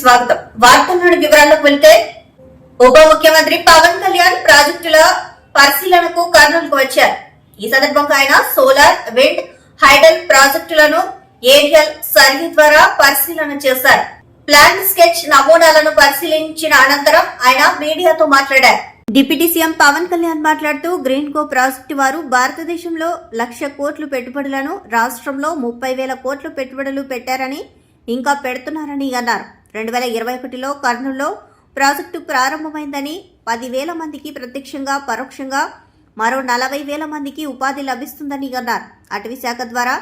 స్వాగతం. వార్తల్లోని వెళ్తే ఉప ముఖ్యమంత్రి పవన్ కళ్యాణ్ ప్రాజెక్టుల పరిశీలనకు కర్నూలుకు వచ్చారు. ఈ సందర్భంగా ఆయన సోలార్ విండ్ హైడల్ ప్రాజెక్టులను ఏరియల్ సర్వే ద్వారా పరిశీలన చేశారు. ప్లాన్ స్కెచ్ నమూనాలను పరిశీలించిన అనంతరం ఆయన మీడియాతో మాట్లాడారు. డిప్యూటీ సీఎం పవన్ కళ్యాణ్ మాట్లాడుతూ గ్రీన్ కో ప్రాజెక్టు వారు భారతదేశంలో లక్ష కోట్లు పెట్టుబడులను రాష్ట్రంలో ముప్పై వేల కోట్లు పెట్టుబడులు పెట్టారని ఇంకా పెడుతున్నారని అన్నారు. రెండు వేల ఇరవై ఒకటిలో కర్నూలులో ప్రాజెక్టు ప్రారంభమైందని పదివేల మందికి ప్రత్యక్షంగా పరోక్షంగా మరో నలభై వేల మందికి ఉపాధి లభిస్తుందని అన్నారు. అటవీ శాఖ ద్వారా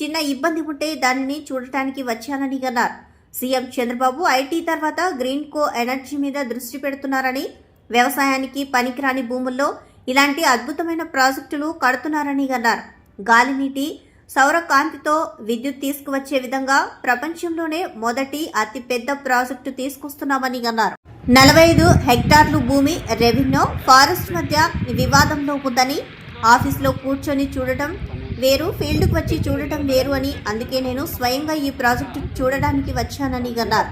చిన్న ఇబ్బంది ఉంటే దానిని చూడటానికి వచ్చానని అన్నారు. సీఎం చంద్రబాబు ఐటీ తర్వాత గ్రీన్ కో ఎనర్జీ మీద దృష్టి పెడుతున్నారని వ్యవసాయానికి పనికిరాని భూముల్లో ఇలాంటి అద్భుతమైన ప్రాజెక్టులు కడుతున్నారని అన్నారు. గాలి నీటి సౌర కాంతితో విద్యుత్ తీసుకువచ్చే విధంగా ప్రపంచంలోనే మొదటి అతిపెద్ద ప్రాజెక్టు తీసుకొస్తున్నామని అన్నారు. నలభై ఐదు హెక్టార్లు భూమి రెవెన్యూ ఫారెస్ట్ మధ్య వివాదంలో ఉందని ఆఫీస్లో కూర్చొని చూడటం వేరు ఫీల్డ్కు వచ్చి చూడటం వేరు అని అందుకే నేను స్వయంగా ఈ ప్రాజెక్టు చూడడానికి వచ్చానని అన్నారు.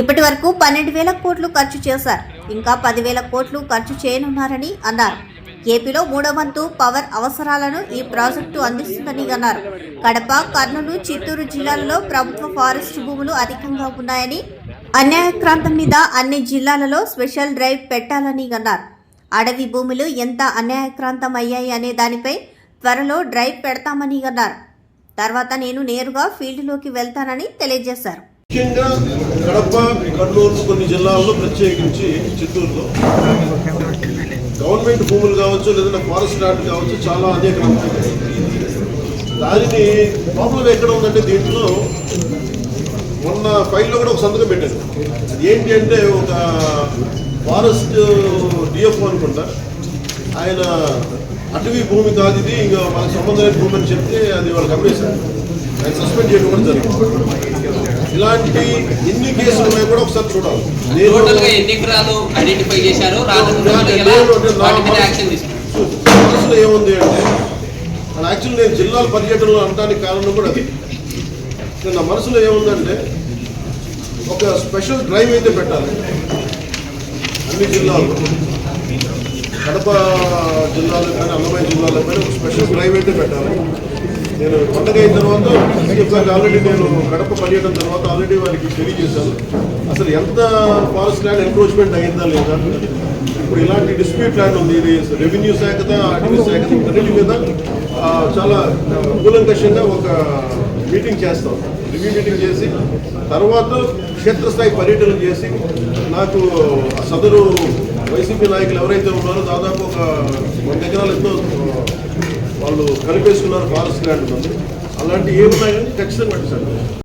ఇప్పటి వరకు పన్నెండు వేల కోట్లు ఖర్చు చేశారు. ఇంకా పదివేల కోట్లు ఖర్చు చేయనున్నారని అన్నారు. ఏపీలో మూడో వంతు పవర్ అవసరాలను ఈ ప్రాజెక్టు అందిస్తుందని అన్నారు కడప కర్నూలు చిత్తూరు జిల్లాలలో ప్రభుత్వ ఫారెస్ట్ భూములు అధికంగా ఉన్నాయని అన్యాయక్రాంతం మీద అన్ని జిల్లాలలో స్పెషల్ డ్రైవ్ పెట్టాలని అన్నారు అడవి భూములు ఎంత అన్యాయక్రాంతం అయ్యాయి అనే దానిపై త్వరలో డ్రైవ్ పెడతామని అన్నారు తర్వాత నేను నేరుగా ఫీల్డ్లోకి వెళ్తానని తెలియజేశారు. ముఖ్యంగా కడప కర్నూలు కొన్ని జిల్లాల్లో ప్రత్యేకించి చిత్తూరులో గవర్నమెంట్ భూములు కావచ్చు లేదంటే ఫారెస్ట్ ల్యాండ్ కావచ్చు చాలా అనేక దానిని ప్రాబ్లం ఎక్కడ ఉందంటే దీంట్లో మొన్న ఫైల్లో కూడా ఒక సంతకం పెట్టాను అది ఏంటి అంటే ఒక ఫారెస్ట్ డిఎఫ్ అనుకుంటా ఆయన అటవీ భూమి కాదు ఇది ఇంకా వాళ్ళకి సంబంధమైన భూమి అని చెప్తే అది వాళ్ళకి అమ్మేశారు ఆయన సస్పెండ్ చేయడం కూడా జరిగింది. ఇలాంటి ఎన్ని కేసులు ఉన్నాయి కూడా ఒకసారి చూడాలి. టోటల్గా ఎన్ని ఎకరాలు ఐడెంటిఫై చేశారు మనసులో ఏముంది అంటే అలా యాక్చువల్లీ నేను జిల్లాల పర్యటనలు అనడానికి కారణం కూడా అది. నా మనసులో ఏముందంటే ఒక స్పెషల్ డ్రైవ్ అయితే పెట్టాలి. అన్ని జిల్లాల్లో కడప జిల్లాలో కానీ అన్నమయ్య జిల్లాలో కానీ ఒక స్పెషల్ డ్రైవ్ అయితే పెట్టాలి. నేను కొత్తగా అయిన తర్వాత సీఎం ఆల్రెడీ నేను కడప పర్యటన తర్వాత ఆల్రెడీ వారికి తెలియజేశాను. అసలు ఎంత ఫారెస్ట్ ల్యాండ్ ఎంక్రోచ్మెంట్ అయిందా లేదా? ఇప్పుడు ఇలాంటి డిస్ప్యూట్ ల్యాండ్ ఉంది. ఇది రెవెన్యూ శాఖదా అటవీ శాఖ అన్నిటి మీద చాలా కూలంకషంగా ఒక మీటింగ్ చేస్తాం. రివ్యూ మీటింగ్ చేసి తర్వాత క్షేత్రస్థాయి పర్యటన చేసి నాకు సదరు వైసీపీ నాయకులు ఎవరైతే ఉన్నారో దాదాపు ఒక వంద ఎకరాలు ఎంతో వాళ్ళు కలిపేసుకున్నారు ఫారెస్ట్ ల్యాండ్ ఉంది అలాంటి ఏమున్నాయని ఖచ్చితంగా పెట్టారు